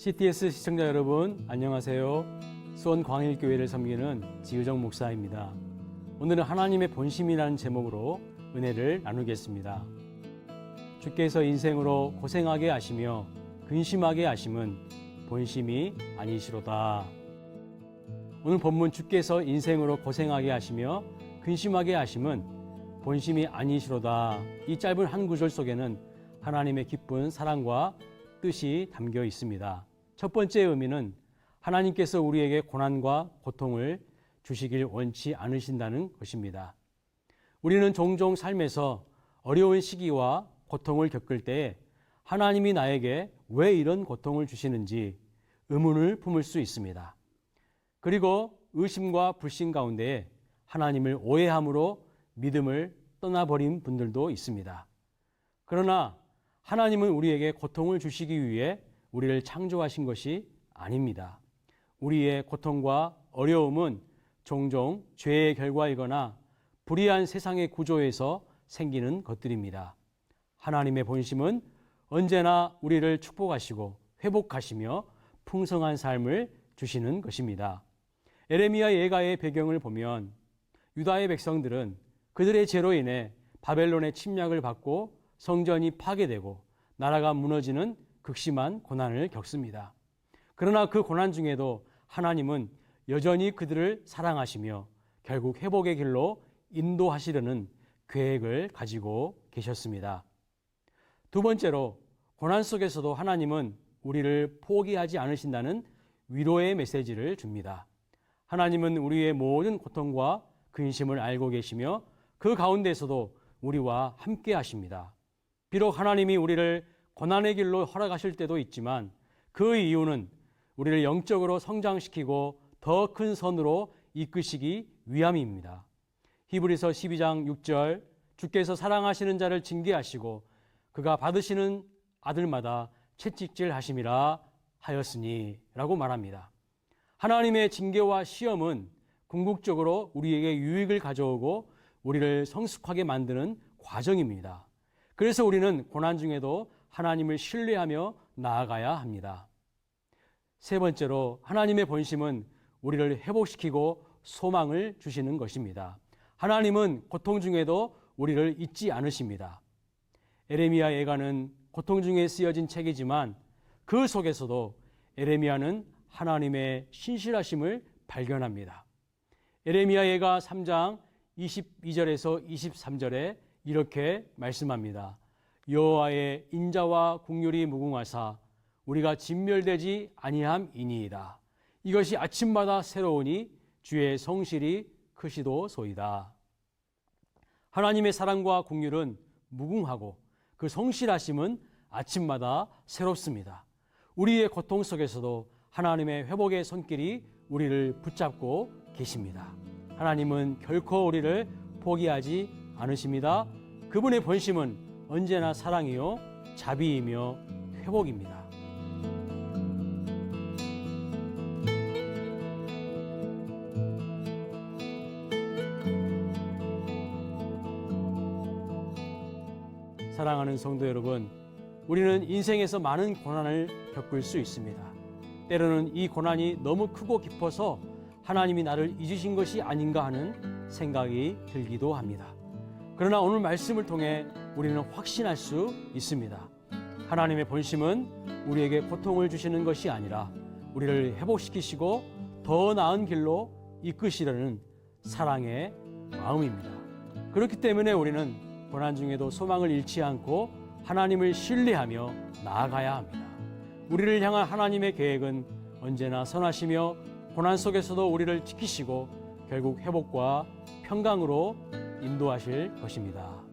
CTS 시청자 여러분 안녕하세요. 수원 광일교회를 섬기는 지유정 목사입니다. 오늘은 하나님의 본심이라는 제목으로 은혜를 나누겠습니다. 주께서 인생으로 고생하게 하시며 근심하게 하심은 본심이 아니시로다. 오늘 본문 주께서 인생으로 고생하게 하시며 근심하게 하심은 본심이 아니시로다. 이 짧은 한 구절 속에는 하나님의 기쁜 사랑과 뜻이 담겨 있습니다. 첫 번째 의미는 하나님께서 우리에게 고난과 고통을 주시길 원치 않으신다는 것입니다. 우리는 종종 삶에서 어려운 시기와 고통을 겪을 때 하나님이 나에게 왜 이런 고통을 주시는지 의문을 품을 수 있습니다. 그리고 의심과 불신 가운데 하나님을 오해함으로 믿음을 떠나버린 분들도 있습니다. 그러나 하나님은 우리에게 고통을 주시기 위해 우리를 창조하신 것이 아닙니다. 우리의 고통과 어려움은 종종 죄의 결과이거나 불의한 세상의 구조에서 생기는 것들입니다. 하나님의 본심은 언제나 우리를 축복하시고 회복하시며 풍성한 삶을 주시는 것입니다. 에레미야 예가의 배경을 보면 유다의 백성들은 그들의 죄로 인해 바벨론의 침략을 받고 성전이 파괴되고 나라가 무너지는 극심한 고난을 겪습니다. 그러나 그 고난 중에도 하나님은 여전히 그들을 사랑하시며 결국 회복의 길로 인도하시려는 계획을 가지고 계셨습니다. 두 번째로 고난 속에서도 하나님은 우리를 포기하지 않으신다는 위로의 메시지를 줍니다. 하나님은 우리의 모든 고통과 근심을 알고 계시며 그 가운데서도 우리와 함께 하십니다. 비록 하나님이 우리를 고난의 길로 허락하실 때도 있지만 그 이유는 우리를 영적으로 성장시키고 더 큰 선으로 이끄시기 위함입니다. 히브리서 12장 6절 주께서 사랑하시는 자를 징계하시고 그가 받으시는 아들마다 채찍질 하심이라 하였으니 라고 말합니다. 하나님의 징계와 시험은 궁극적으로 우리에게 유익을 가져오고 우리를 성숙하게 만드는 과정입니다. 그래서 우리는 고난 중에도 하나님을 신뢰하며 나아가야 합니다. 세 번째로 하나님의 본심은 우리를 회복시키고 소망을 주시는 것입니다. 하나님은 고통 중에도 우리를 잊지 않으십니다. 에레미야 예가는 고통 중에 쓰여진 책이지만 그 속에서도 에레미야는 하나님의 신실하심을 발견합니다. 에레미야 예가 3장 22절에서 23절에 이렇게 말씀합니다. 여호와의 인자와 국률이 무궁하사 우리가 진멸되지 아니함이니이다. 이것이 아침마다 새로우니 주의 성실이 크시도소이다. 하나님의 사랑과 국률은 무궁하고 그 성실하심은 아침마다 새롭습니다. 우리의 고통 속에서도 하나님의 회복의 손길이 우리를 붙잡고 계십니다. 하나님은 결코 우리를 포기하지 않으십니다. 그분의 본심은 언제나 사랑이요, 자비이며 회복입니다. 사랑하는 성도 여러분, 우리는 인생에서 많은 고난을 겪을 수 있습니다. 때로는 이 고난이 너무 크고 깊어서 하나님이 나를 잊으신 것이 아닌가 하는 생각이 들기도 합니다. 그러나 오늘 말씀을 통해 우리는 확신할 수 있습니다. 하나님의 본심은 우리에게 고통을 주시는 것이 아니라 우리를 회복시키시고 더 나은 길로 이끄시려는 사랑의 마음입니다. 그렇기 때문에 우리는 고난 중에도 소망을 잃지 않고 하나님을 신뢰하며 나아가야 합니다. 우리를 향한 하나님의 계획은 언제나 선하시며 고난 속에서도 우리를 지키시고 결국 회복과 평강으로 인도하실 것입니다.